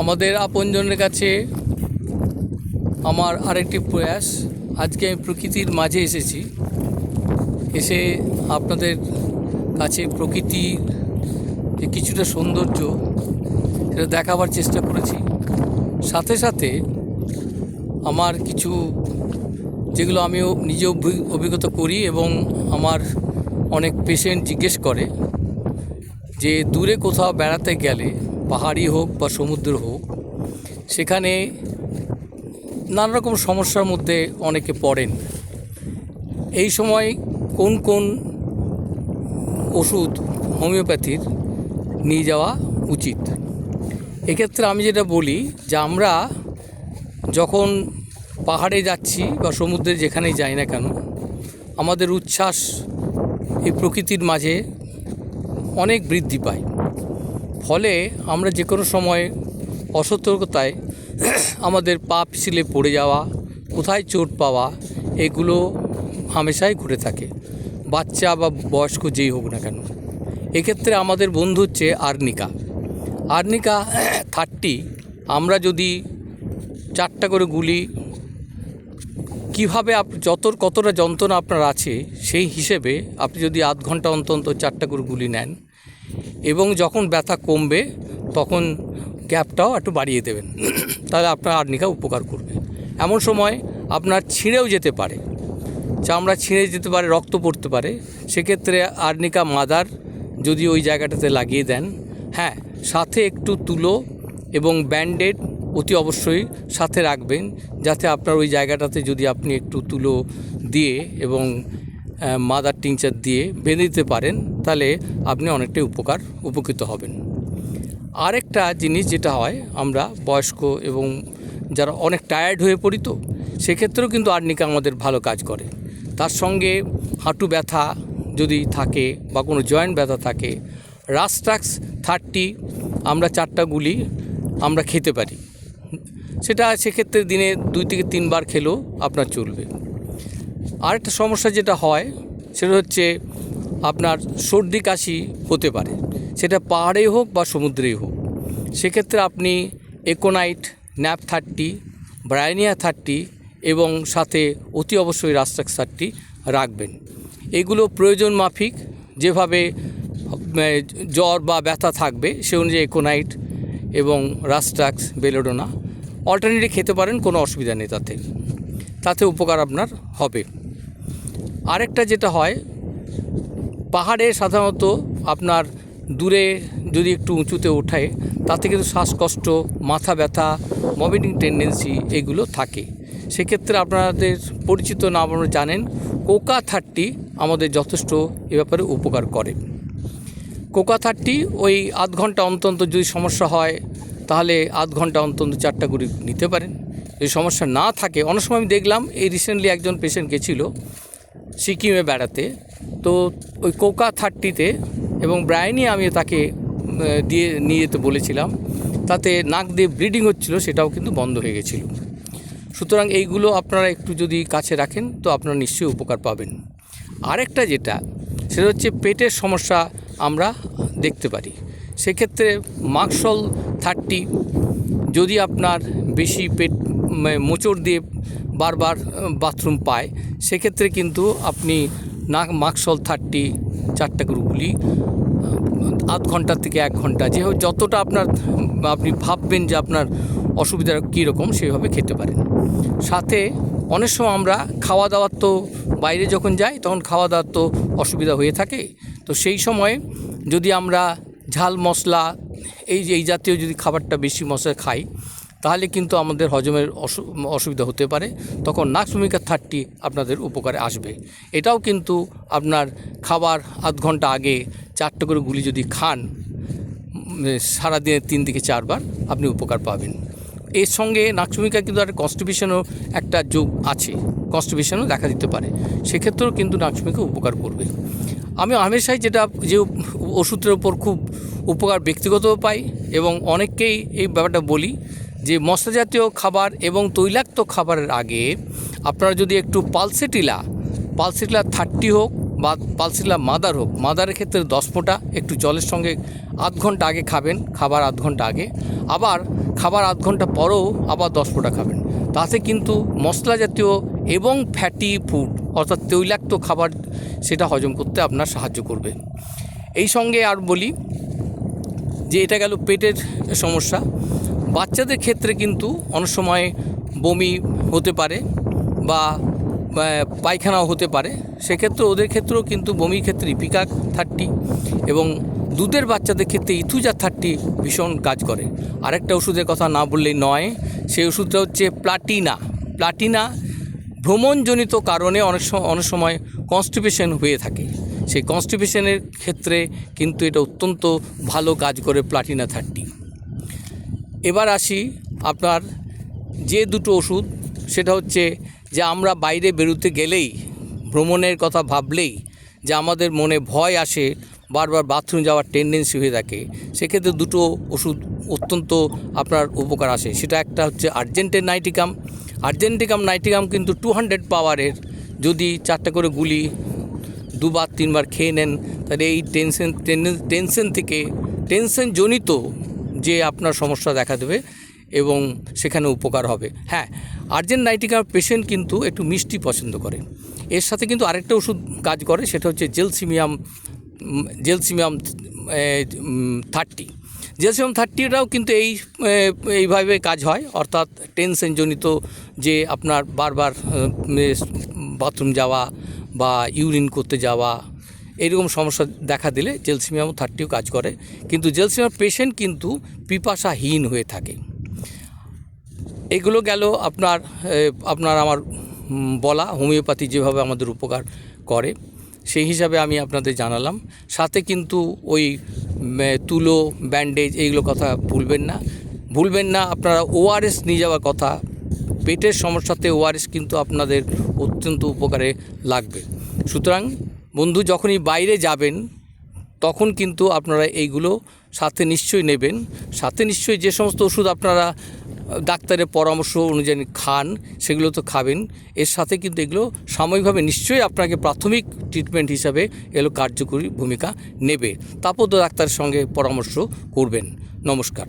আমাদের আপনজনের কাছে আমার আরেকটি প্রয়াস। আজকে আমি প্রকৃতির মাঝে এসেছি। এসে আপনাদের কাছে প্রকৃতির যে কিছুটা সৌন্দর্য, সেটা দেখাবার চেষ্টা করেছি। সাথে সাথে আমার কিছু যেগুলো আমিও নিজে অভি- অভিজ্ঞতা করি এবং আমার অনেক পেশেন্ট জিজ্ঞেস করে যে দূরে কোথাও বেড়াতে গেলে পাহাড়ি হোক বা সমুদ্র হোক, সেখানে নানা রকম সমস্যার মধ্যে অনেকে পড়েন। এই সময় কোন কোন ওষুধ হোমিওপ্যাথির নিয়ে যাওয়া উচিত? এক্ষেত্রে আমি যেটা বলি যে আমরা যখন পাহাড়ে যাচ্ছি বা সমুদ্রে যেখানেই যাই না কেন, আমাদের উচ্ছ্বাস এই প্রকৃতির মাঝে অনেক বৃদ্ধি পায়। ফলে আমরা যে কোনো সময় অসতর্কতায় আমাদের পা পিছলে পড়ে যাওয়া, কোথায় চোট পাওয়া, এগুলো হামেশাই ঘুরে থাকে। বাচ্চা বা বয়স্ক যেই হোক না কেন। এক্ষেত্রে আমাদের বন্ধু হচ্ছে আর্নিকা। আর্নিকা থার্টি, আমরা যদি চারটা করে গুলি, কীভাবে আপ, যত, কতটা যন্ত্রণা আপনার আছে, সেই হিসেবে আপনি যদি আধ ঘণ্টা অন্তর চারটা করে গুলি নেন এবং যখন ব্যথা কমবে, তখন গ্যাপটাও একটু বাড়িয়ে দেবেন। তাহলে আপনার আর্নিকা উপকার করবে। এমন সময় আপনার ছিঁড়েও যেতে পারে। চামড়া ছিঁড়ে যেতে পারে, রক্ত পড়তে পারে, সেক্ষেত্রে আর্নিকা মাদার যদি ওই জায়গাটাতে লাগিয়ে দেন হ্যাঁ সাথে একটু তুলো এবং ব্যান্ডেড অতি অবশ্যই সাথে রাখবেন, যাতে আপনার ওই জায়গাটাতে যদি আপনি একটু তুলো দিয়ে এবং মাদার টিংচার দিয়ে বেঁধে দিতে পারেন, তাহলে আপনি অনেকটাই উপকার উপকৃত হবেন। আরেকটা জিনিস যেটা হয়, আমরা বয়স্ক এবং যারা অনেক টায়ার্ড হয়ে পড়ি তো, সেক্ষেত্রেও কিন্তু আর্নিকা আমাদের ভালো কাজ করে। তার সঙ্গে হাঁটু ব্যথা যদি থাকে বা কোনো জয়েন্ট ব্যথা থাকে রাস্ট্রাক্স থার্টি আমরা চারটা গুলি আমরা খেতে পারি। সেটা সেক্ষেত্রে দিনে দুই থেকে তিনবার খেলেও আপনার চলবে। আরেকটা সমস্যা যেটা হয়, সেটা হচ্ছে আপনার সর্দি কাশি হতে পারে। সেটা পাহাড়েই হোক বা সমুদ্রেই হোক। সেক্ষেত্রে আপনি aconite, nap thirty, bryonia thirty এবং সাথে অতি অবশ্যই রাস্ট্রাক্স থার্টি রাখবেন। এগুলো প্রয়োজন মাফিক, যেভাবে জ্বর বা ব্যথা থাকবে, সে অনুযায়ী একোনাইট এবং রাস্ট্রাক্স বেলোডোনা অল্টারনেটিভ খেতে পারেন, কোনো অসুবিধা নেই তাতে। তাতে উপকার আপনার হবে। আরেকটা যেটা হয়, পাহাড়ে সাধারণত আপনার দূরে যদি একটু উঁচুতে ওঠায়, তাতে কিন্তু শ্বাসকষ্ট, মাথা ব্যথা ভমিটিং টেন্ডেন্সি এগুলো থাকে। সেক্ষেত্রে আপনাদের পরিচিত না আপনারা জানেন, কোকা থার্টি আমাদের যথেষ্ট এ ব্যাপারে উপকার করে। কোকা থার্টি ওই আধ ঘণ্টা অন্তর যদি সমস্যা হয়, তাহলে আধ ঘণ্টা অন্তর চারটা করে নিতে পারেন। যদি সমস্যা না থাকে, অনেক সময় আমি দেখলাম, এই রিসেন্টলি একজন পেশেন্ট গেছিল সিকিমে বেড়াতে। তো ওই কোকা থার্টিতে এবং ব্রাইনি আমি তাকে দিয়ে নিয়ে যেতে বলেছিলাম। তাতে নাক দিয়ে ব্লিডিং হচ্ছিল, সেটাও কিন্তু বন্ধ হয়ে গেছিল। সুতরাং এইগুলো আপনারা একটু যদি কাছে রাখেন, তো আপনারা নিশ্চয়ই উপকার পাবেন। আরেকটা যেটা, সেটা হচ্ছে পেটের সমস্যা আমরা দেখতে পারি। সেক্ষেত্রে মাকসল থার্টি, যদি আপনার বেশি পেট ম- মোচড় দিয়ে বারবার বাথরুম পায়, সেক্ষেত্রে কিন্তু আপনি নাক, মাকসল থার্টি চারটা গ্রুপগুলি আধ ঘণ্টা থেকে এক ঘণ্টা, যে যতটা আপনার, আপনি ভাববেন যে আপনার অসুবিধা কীরকম সেভাবে খেতে পারেন। সাথে অনেক সময় আমরা খাওয়া দাওয়ার তো বাইরে যখন যাই, তখন খাওয়া দাওয়ার তো অসুবিধা হয়ে থাকে। তো সেই সময় যদি আমরা ঝাল মশলা, এই এই জাতীয় যদি খাবারটা বেশি মশলা খাই তাহলে কিন্তু আমাদের হজমের অসু অসুবিধা হতে পারে। তখন নাকসুমিকা থার্টি আপনাদের উপকারে আসবে। এটাও কিন্তু আপনার খাবার আধ ঘণ্টা আগে চারটে করে গুলি যদি খান সারাদিনে তিন থেকে চারবার আপনি উপকার পাবেন। এর সঙ্গে নাকসুমিকা কিন্তু একটা কনস্টিপেশনও একটা যোগ আছে। কনস্টিপেশনও দেখা দিতে পারে। সেক্ষেত্রেও কিন্তু নাকসুমিকা উপকার করবে। আমি হামেশাই যেটা, যে ওষুধের ওপর খুব উপকার ব্যক্তিগতও পাই এবং অনেককেই এই ব্যাপারটা বলি যে মশলা জাতীয় খাবার এবং তৈলাক্ত খাবারের আগে আপনারা যদি একটু পালসেটিলা পালসেটিলা থার্টি হোক বা পালসেটিলা মাদার হোক, মাদারের ক্ষেত্রে দশ ফোঁটা, একটু জলের সঙ্গে আধ ঘণ্টা আগে খাবেন, খাবার আধ ঘণ্টা আগে। আবার খাবার আধ ঘণ্টা পরেও আবার দশ ফোঁটা খাবেন। তাতে কিন্তু মশলা জাতীয় এবং ফ্যাটি ফুড অর্থাৎ তৈলাক্ত খাবার, সেটা হজম করতে আপনার সাহায্য করবে। এই সঙ্গে আর বলি যে এটা গেল পেটের সমস্যা। বাচ্চাদের ক্ষেত্রে কিন্তু অনেক সময় বমি হতে পারে বা পায়খানাও হতে পারে। সেক্ষেত্রে ওদের ক্ষেত্রেও কিন্তু বমির ক্ষেত্রে ইপিকাক থার্টি এবং দুধের বাচ্চাদের ক্ষেত্রে ইথুজা থার্টি ভীষণ কাজ করে। আরেকটা ওষুধের কথা না বললেই নয়, সেই ওষুধটা হচ্ছে প্লাটিনা প্লাটিনা ভ্রমণজনিত কারণে অনেক সময় অনেক সময় কনস্টিপেশন হয়ে থাকে। সেই কনস্টিপেশনের ক্ষেত্রে কিন্তু এটা অত্যন্ত ভালো কাজ করে প্লাটিনা থার্টি। এবার আসি আপনার যে দুটো ওষুধ, সেটা হচ্ছে যে আমরা বাইরে বেরোতে গেলেই, ভ্রমণের কথা ভাবলেই, যে আমাদের মনে ভয় আসে, বারবার বাথরুম যাওয়ার টেন্ডেন্সি হয়ে থাকে। সেক্ষেত্রে দুটো ওষুধ অত্যন্ত আপনার উপকার আসে। সেটা একটা হচ্ছে আর্জেন্টের নাইটিকাম আর্জেন্টিকাম নাইটিকাম কিন্তু টু হান্ড্রেড পাওয়ারের যদি চারটা করে গুলি দুবার, তিনবার খেয়ে নেন, তাহলে এই টেনশন টেনশন থেকে টেনশন জনিত যে আপনার সমস্যা দেখা দেবে এবং সেখানে উপকার হবে। হ্যাঁ আর্জেন্ট নাইটিকার পেশেন্ট কিন্তু একটু মিষ্টি পছন্দ করে। এর সাথে কিন্তু আরেকটা ওষুধ কাজ করে, সেটা হচ্ছে জেলসিমিয়াম জেলসিমিয়াম থার্টি জেলসিমিয়াম থার্টিটাও কিন্তু এই এইভাবে কাজ হয়, অর্থাৎ টেনশনজনিত যে আপনার বারবার বাথরুম যাওয়া বা ইউরিন করতে যাওয়া এইরকম সমস্যা দেখা দিলে জেলসিমিয়াম থার্টিও কাজ করে। কিন্তু জেলসিমিয়াম পেশেন্ট কিন্তু পিপাসাহীন হয়ে থাকে। এগুলো গেল আপনার আপনার আমার বলা, হোমিওপ্যাথি যেভাবে আমাদের উপকার করে, সেই হিসাবে আমি আপনাদের জানালাম। সাথে কিন্তু ওই তুলো ব্যান্ডেজ এইগুলো কথা ভুলবেন না। ভুলবেন না, আপনারা ওআরএস নিয়ে যাওয়ার কথা। পেটের সমস্যাতে ওআরএস কিন্তু আপনাদের অত্যন্ত উপকারে লাগবে। সুতরাং বন্ধু, যখনই বাইরে যাবেন, তখন কিন্তু আপনারা এইগুলো সাথে নিশ্চয়ই নেবেন। সাথে নিশ্চয়ই যে সমস্ত ওষুধ আপনারা ডাক্তারের পরামর্শ অনুযায়ী খান, সেগুলো তো খাবেন। এর সাথে কিন্তু এগুলো সাময়িকভাবে নিশ্চয়ই আপনাকে প্রাথমিক ট্রিটমেন্ট হিসাবে এগুলো কার্যকরী ভূমিকা নেবে। তারপর তো ডাক্তারের সঙ্গে পরামর্শ করবেন। নমস্কার।